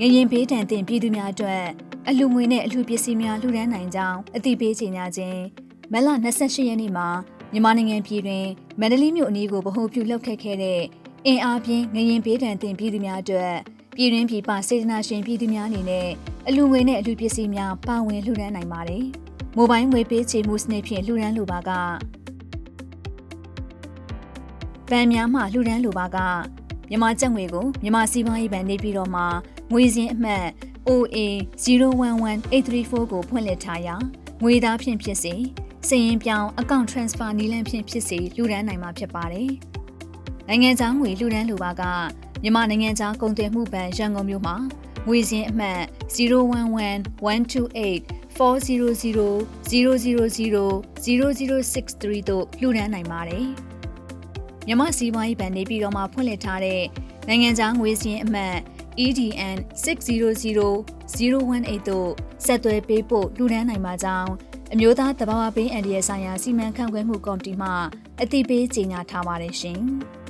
ငရင်ဘေးတန်တင်ပြည်သူများအတွက်အလူငွေနဲ့အလူပစ္စည်းများလှူဒန်းနိုင်ကြောင်းအသိပေးကြေညာခြင်းမက်လ28ရက်နေ့မှာမြန်မာနိုင်ငံပြည်တွင်မန္တလေးမြို့အနီးကိုဗဟိုပြုလုပ်ခဲ့ခဲ့တဲ့အင်အားပြင်းငရင်ဘေးတန်တင်ပြည်သူများအတွက်ပြည်တွင်းပြည်ပစေတနာရှင်ပြည်သူများအနေနဲ့အလူငွေနဲ့အလူပစ္စည်းများပါဝင်လှူဒန်းနိုင်ပါတယ်။မိုဘိုင်းငွေပေးချေမှုစနစ်ဖြင့်လှူဒန်းလိုပါကဗန်များမှလှူဒန်းလိုပါက မြန်မာကျပ်ငွေကိုမြန်မာစီးပွားရေးဘဏ်နေပြည်တော်မှာငွေစင်းအမှတ် OA 011834ကိုဖွင့်လှစ်ထားရာငွေသားဖြင့်ဖြစ်စေစည်ရင်ပြောင်း account transfer နည်းလမ်းဖြင့်ဖြစ်စေလှူဒန်းနိုင်မှာဖြစ်ပါတယ်။နိုင်ငံခြားငွေလှူဒန်းလိုပါကမြန်မာနိုင်ငံခြားကုန်သွယ်မှုဘဏ်ရန်ကုန်မြို့မှာငွေစင်းအမှတ်011128 400 000 0063တို့လှူဒန်းနိုင်ပါတယ်။ မြမစီးပွားရေးဘဏ်နေပြည်တော်မှာဖွင့်လှစ်ထားတဲ့နိုင်ငံခြားငွေစင်းအမှတ် EDN 6000118တို့ဆက်သွယ်ပေးဖို့လှူဒန်းနိုင်ပါကြောင်းအမျိုးသားတဘာဝပေးအန်ဒီရဲ့ဆိုင်ရာစီမံခန့်ခွဲမှုကော်မတီမှအသိပေးကြေညာထားပါတယ်ရှင်။